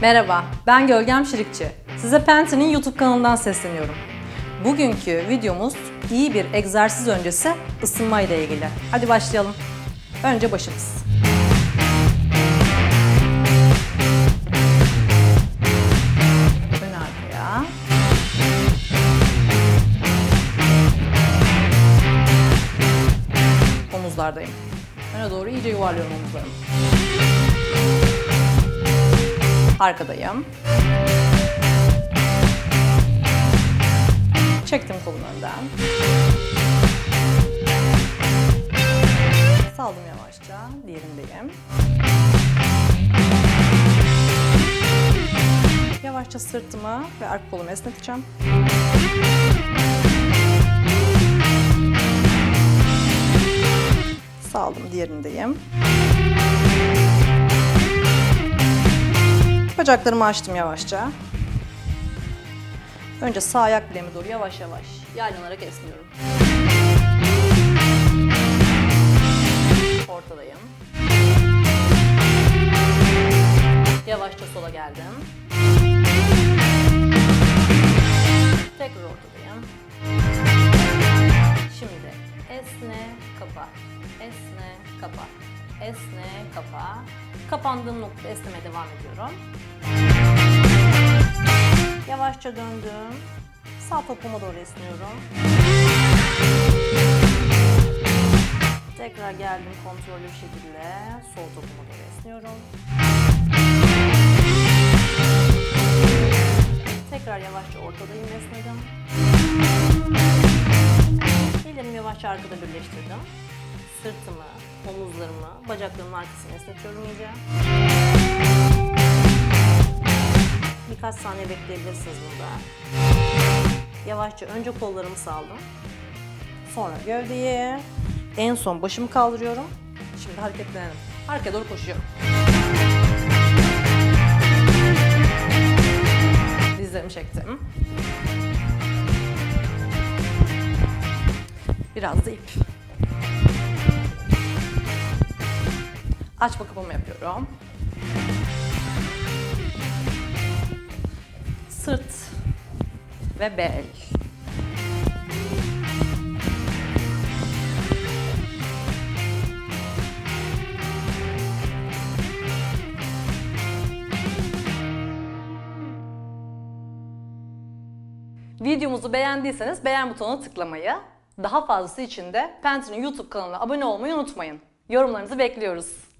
Merhaba, ben Gölgem Şirikçi. Size Penti'nin YouTube kanalından sesleniyorum. Bugünkü videomuz iyi bir egzersiz öncesi ısınma ile ilgili. Hadi başlayalım. Önce başımız. Omuzlardayım. Öne doğru iyice yuvarlıyorum omuzlarımı. Arkadayım. Çektim kolunu önden. Saldım yavaşça. Diğerindeyim. Yavaşça sırtımı ve arka kolumu esneteceğim. Saldım diğerindeyim. Bacaklarımı açtım yavaşça. Önce sağ ayak bileğime doğru yavaş yavaş yaylanarak esniyorum. Ortadayım. Yavaşça sola geldim. Tekrar ortadayım. Şimdi esne, kapa. Esne, kapa. Esne, kapa. Kapandığım noktada esnemeye devam ediyorum. Yavaşça döndüm. Sağ topuma doğru esniyorum. Tekrar geldim kontrollü bir şekilde sol topuma doğru esniyorum. Tekrar yavaşça ortadayım esnedim. Ellerimi yavaşça arkada birleştirdim. Sırtımı, omuzlarımı, bacaklarımın arkasını esnetiyorum iyice. Birkaç saniye bekleyebilirsiniz burada. Yavaşça önce kollarımı saldım. Sonra gövdeyi. En son başımı kaldırıyorum. Şimdi hareketlenelim. Arkaya doğru koşuyorum. Dizlerimi çektim. Biraz da ip. Açma kapama yapıyorum. Sırt ve bel. Videomuzu beğendiyseniz beğen butonuna tıklamayı, daha fazlası için de Penti'nin YouTube kanalına abone olmayı unutmayın. Yorumlarınızı bekliyoruz.